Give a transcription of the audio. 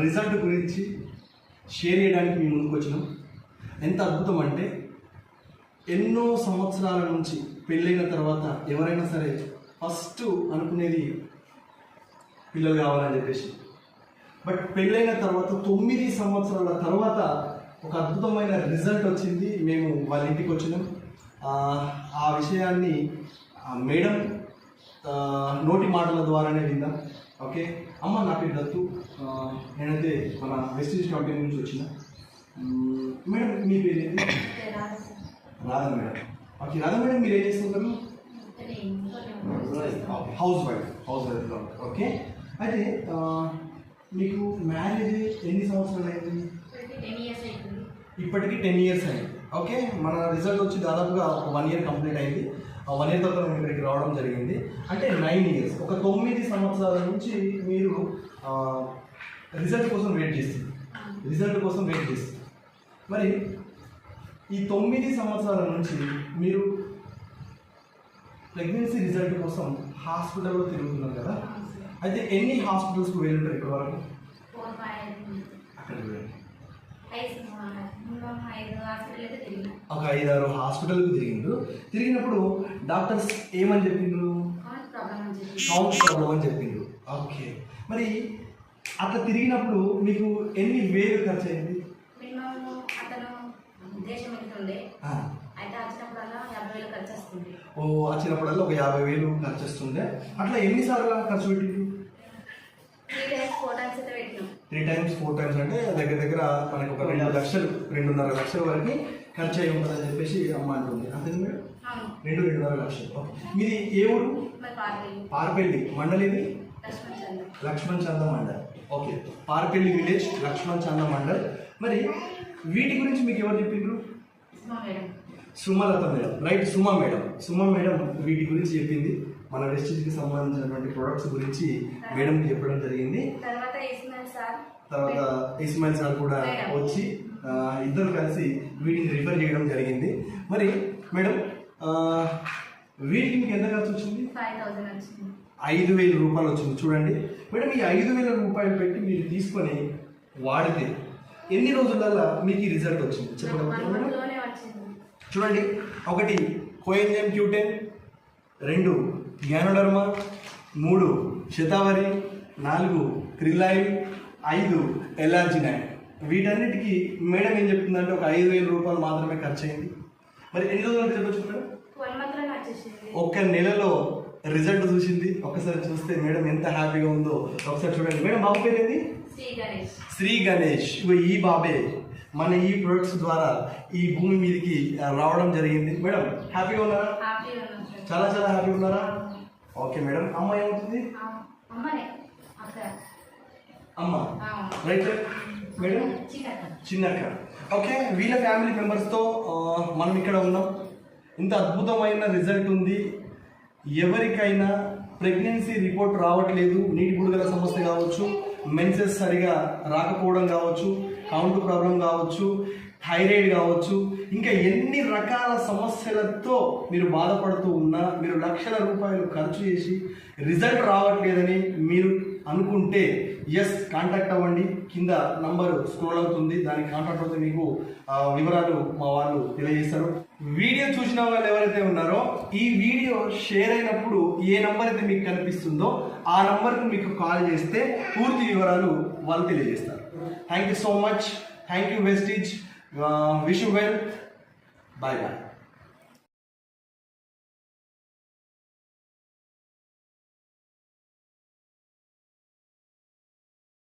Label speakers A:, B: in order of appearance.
A: Result గురించి share చేయడానికి మేము ముందుకు వచ్చినాం. ఎంత అద్భుతం అంటే ఎన్నో సంవత్సరాల నుంచి పెళ్ళైన తర్వాత ఎవరైనా సరే ఫస్ట్ అనుకునేది పిల్లలు కావాలని చెప్పేసి. బట్ పెళ్ళైన తర్వాత తొమ్మిది సంవత్సరాల తర్వాత ఒక అద్భుతమైన రిజల్ట్ వచ్చింది. మేము వాళ్ళ ఇంటికి వచ్చినాం. ఆ, విషయాన్ని మేడం నోటి మాటల ద్వారానే విన్నాం. ఓకే. అమ్మ నా పేరు దత్తు. నేనైతే మన వెస్టీజ్ కంపెనీ నుంచి వచ్చిన. మేడం మీ పేరు ఏంటి? Radha madam. Okay Radha madam మీరు ఏం చేస్తుంటారు? House wife house wife okay. అయితే మీకు మ్యారేజ్ ఎన్ని సంవత్సరాలు అయింది? ఇప్పటికి టెన్ ఇయర్స్ అయింది. ఓకే మన రిజల్ట్ వచ్చి దాదాపుగా ఒక వన్ ఇయర్ కంప్లీట్ అయింది. వన్ ఇయర్ తర్వాత మేము ఇక్కడికి రావడం జరిగింది. అంటే నైన్ ఇయర్స్ ఒక తొమ్మిది సంవత్సరాల నుంచి మీరు రిజల్ట్ కోసం వెయిట్ చేస్తుంది రిజల్ట్ కోసం వెయిట్ చేస్తుంది మరి ఈ తొమ్మిది సంవత్సరాల నుంచి మీరు ప్రెగ్నెన్సీ రిజల్ట్ కోసం హాస్పిటల్లో తిరుగుతున్నారు కదా? అయితే ఎన్ని హాస్పిటల్స్కి వెళ్ళుంటారు ఇక్కడ వరకు ఒక ఐదారు హాస్పిటల్కి తిరిగిండ్రు. తిరిగినప్పుడు డాక్టర్స్ ఏమని చెప్పిండ్రు? కౌంట్ ప్రాబ్లం అని చెప్పిండ్రు. ఓకే. మరి అట్లా తిరిగినప్పుడు మీకు ఎన్ని వేలు ఖర్చు అయింది ఓ వచ్చినప్పుడల్లా ఒక యాభై వేలు ఖర్చు వస్తుండే. అట్లా ఎన్నిసార్లు ఖర్చు పెట్టిండ్రు?
B: త్రీ టైమ్స్
A: ఫోర్ టైమ్స్ అంటే దగ్గర దగ్గర మనకి ఒక రెండు లక్షలు రెండున్నర లక్షల వరకు ఖర్చు అయి ఉంటుందని చెప్పేసి అమ్మ అంటుంది. అంతే మేడం? రెండు రెండున్నర లక్షలు. ఓకే. మీది ఏ ఊరు? పార్పల్లి మండలిది?
B: లక్ష్మణ్
A: చంద. మండల్. ఓకే. పార్పల్లి విలేజ్ లక్ష్మణ్ చంద మండల్. మరి వీటి గురించి మీకు ఎవరు చెప్పిండ్రు? Sumalatha madam. Right Suma madam. Suma madam వీటి గురించి చెప్పింది. మన వెస్టేజ్కి సంబంధించినటువంటి ప్రొడక్ట్స్ గురించి మేడంకి చెప్పడం జరిగింది.
B: తర్వాత ఇస్మాయిల్ సార్
A: కూడా
B: మేడం.
A: వచ్చి ఇద్దరు కలిసి వీటిని రిఫర్ చేయడం జరిగింది. మరి మేడం వీటికి మీకు ఎంత ఖర్చు వచ్చింది? ఐదు వేల రూపాయలు వచ్చింది. చూడండి. మేడం ఈ ఐదు వేల రూపాయలు పెట్టి మీరు తీసుకొని వాడితే ఎన్ని రోజులలో మీకు ఈ రిజల్ట్ వచ్చింది? చెప్పగలుగుతారా మేడం చూడండి. ఒకటి కోయంజెమ్ క్యూటెన్ రెండు గ్యానోడర్మా మూడు శతావరి నాలుగు క్రిలాయిల్ ఐదు ఎలార్జినైన్ వీటన్నిటికీ మేడం ఏం చెప్తుందంటే ఒక ఐదు వేల రూపాయలు మాత్రమే ఖర్చు అయింది మరి ఎన్ని రోజులు వచ్చింది మేడం? ఒక్క నెలలో రిజల్ట్ చూసింది. ఒకసారి చూస్తే మేడం ఎంత హ్యాపీగా ఉందో ఒకసారి చూడండి. మేడం బాబు పేరు ఏంది?
B: శ్రీ గణేష్.
A: ఈ బాబే మన ఈ ప్రొడక్ట్స్ ద్వారా ఈ భూమి మీదకి రావడం జరిగింది. మేడం హ్యాపీగా ఉన్నారా? చాలా చాలా హ్యాపీగా ఉన్నారా? ఓకే మేడం అమ్మ ఏమవుతుంది? అమ్మ. రైట్ మేడం
B: చిన్నక్క.
A: ఓకే వీళ్ళ ఫ్యామిలీ మెంబర్స్తో మనం ఇక్కడ ఉన్నాం. ఇంత అద్భుతమైన రిజల్ట్ ఉంది. ఎవరికైనా ప్రెగ్నెన్సీ రిపోర్ట్ రావట్లేదు. నీటి బుడగల సమస్య కావచ్చు. మెన్సెస్ సరిగా రాకపోవడం కావచ్చు. కౌంట్ ప్రాబ్లం కావచ్చు. థైరాయిడ్ కావచ్చు ఇంకా ఎన్ని రకాల సమస్యలతో మీరు బాధపడుతూ ఉన్నా మీరు లక్షల రూపాయలు ఖర్చు చేసి రిజల్ట్ రావట్లేదని మీరు అనుకుంటే ఎస్ కాంటాక్ట్ అవ్వండి. కింద నంబర్ స్క్రోల్ అవుతుంది. దానికి కాంటాక్ట్ అవుతే మీకు వివరాలు మా వాళ్ళు తెలియజేస్తారు. వీడియో చూసిన వాళ్ళు ఎవరైతే ఉన్నారో ఈ వీడియో షేర్ అయినప్పుడు ఏ నంబర్ అయితే మీకు కనిపిస్తుందో ఆ నంబర్కి మీకు కాల్ చేస్తే పూర్తి వివరాలు వాళ్ళు తెలియజేస్తారు. Thank you so much thank you Vestige wish you well bye bye